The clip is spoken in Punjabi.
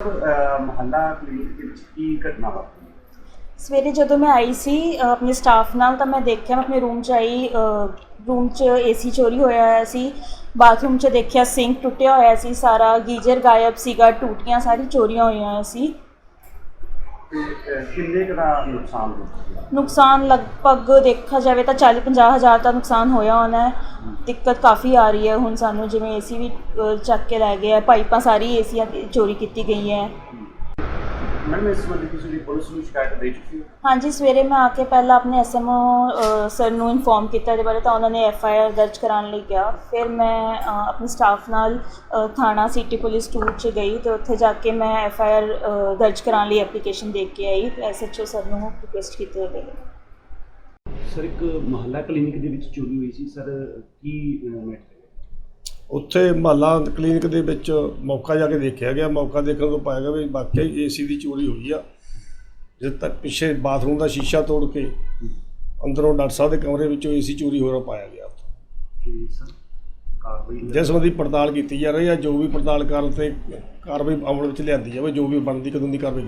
ਮਹੱਲਾ ਕਲੀਨਿਕ ਦੇ ਵਿੱਚ ਕੀ ਘਟਨਾ ਵਾਪਰੀ? ਸਵੇਰੇ ਜਦੋਂ ਮੈਂ ਆਈ ਸੀ ਆਪਣੇ ਸਟਾਫ ਨਾਲ ਤਾਂ ਮੈਂ ਦੇਖਿਆ, ਮੈਂ ਆਪਣੇ ਰੂਮ 'ਚ ਆਈ ਰੂਮ 'ਚ ਏਸੀ ਚੋਰੀ ਹੋਇਆ ਹੋਇਆ ਸੀ ਬਾਥਰੂਮ 'ਚ ਦੇਖਿਆ ਸਿੰਕ ਟੁੱਟਿਆ ਹੋਇਆ ਸੀ, ਸਾਰਾ ਗੀਜ਼ਰ ਗਾਇਬ ਸੀਗਾ, ਟੂਟੀਆਂ ਸਾਰੀ ਚੋਰੀਆਂ ਹੋਈਆਂ ਹੋਈਆਂ ਸੀ। ਤੇ ਅਹ, ਕਿੰਨੇ ਕੁ ਦਾ ਨੁਕਸਾਨ ਹੋਇਆ ਨੁਕਸਾਨ ਲਗਭਗ ਦੇਖਾ ਜਾਵੇ ਤਾਂ 40 50 ਹਜ਼ਾਰ ਦਾ ਨੁਕਸਾਨ ਹੋਇਆ ਹੋਣਾ ਹੈ। ਦਿੱਕਤ ਕਾਫੀ ਆ ਰਹੀ ਹੈ ਹੁਣ ਸਾਨੂੰ ਜਿਵੇਂ ਏਸੀ ਵੀ ਅ, ਚੱਕ ਕੇ ਲੈ ਗਏ ਆ ਪਾਈਪਾਂ ਸਾਰੀ ਏਸੀਆਂ ਦੀ ਚੋਰੀ ਕੀਤੀ ਗਈ ਹੈ। ਮੈਡਮ ਇਸ ਸੰਬੰਧੀ ਤੁਸੀਂ ਵੀ ਪੁਲਿਸ ਨੂੰ ਸ਼ਿਕਾਇਤ ਦੇ ਚੁੱਕੀ ਹੋ? ਹਾਂਜੀ ਸਵੇਰੇ ਮੈਂ ਆ ਕੇ ਪਹਿਲਾਂ ਆਪਣੇ ਐਸਐਮਓ ਸਰ ਨੂੰ ਇਨਫੋਰਮ ਕੀਤਾ ਇਹਦੇ ਬਾਰੇ ਤਾਂ ਉਹਨਾਂ ਨੇ ਐਫ ਆਈ ਆਰ ਦਰਜ ਕਰਾਉਣ ਲਈ ਕਿਹਾ। ਫਿਰ ਮੈਂ ਅ, ਆਪਣੇ ਸਟਾਫ ਨਾਲ ਅ, ਥਾਣਾ ਸਿਟੀ ਪੁਲਿਸ 2 ਚ ਗਈ ਤੇ ਉੱਥੇ ਜਾ ਕੇ ਮੈਂ ਐਫ ਆਈ ਆਰ ਦਰਜ ਕਰਾਉਣ ਲਈ ਐਪਲੀਕੇਸ਼ਨ ਦੇ ਕੇ ਆਈ। ਐਸਐਚਓ ਸਰ ਨੂੰ ਰਿਕੁਐਸਟ ਕੀਤੀ ਹੋਈ ਹੈ ਸਰ ਇੱਕ ਮਹੱਲਾ ਕਲੀਨਿਕ ਦੇ ਵਿੱਚ ਚੋਰੀ ਹੋਈ ਸੀ। ਸਰ ਕੀ ਮੈਟਰ ਉੱਥੇ ਮਹੱਲਾ ਕਲੀਨਿਕ ਦੇ ਵਿੱਚ ਮੌਕਾ ਜਾ ਕੇ ਦੇਖਿਆ ਗਿਆ। ਮੌਕਾ ਦੇਖਣ ਤੋਂ ਪਾਇਆ ਗਿਆ ਵੀ ਵਾਕਿਆ ਹੀ ਏਸੀ ਦੀ ਚੋਰੀ ਹੋਈ ਆ। ਜਦ ਤੱਕ ਪਿੱਛੇ ਬਾਥਰੂਮ ਦਾ ਸ਼ੀਸ਼ਾ ਤੋੜ ਕੇ ਅੰਦਰੋਂ ਡਾਕਟਰ ਸਾਹਿਬ ਦੇ ਕਮਰੇ ਵਿੱਚੋਂ ਏਸੀ ਚੋਰੀ ਹੋ ਰਿਹਾ ਪਾਇਆ ਗਿਆ ਕਾਰਵਾਈ ਜਿਸ ਸੰਬੰਧੀ ਪੜਤਾਲ ਕੀਤੀ ਜਾ ਰਹੀ ਹੈ ਜੋ ਵੀ ਪੜਤਾਲ ਕਰਨ ਤੇ ਕਾਰਵਾਈ ਅਮਲ ਵਿੱਚ ਲਿਆਂਦੀ ਜਾਵੇ ਜੋ ਵੀ ਬਣਦੀ ਕਾਨੂੰਨੀ ਕਾਰਵਾਈ ਕੀਤੀ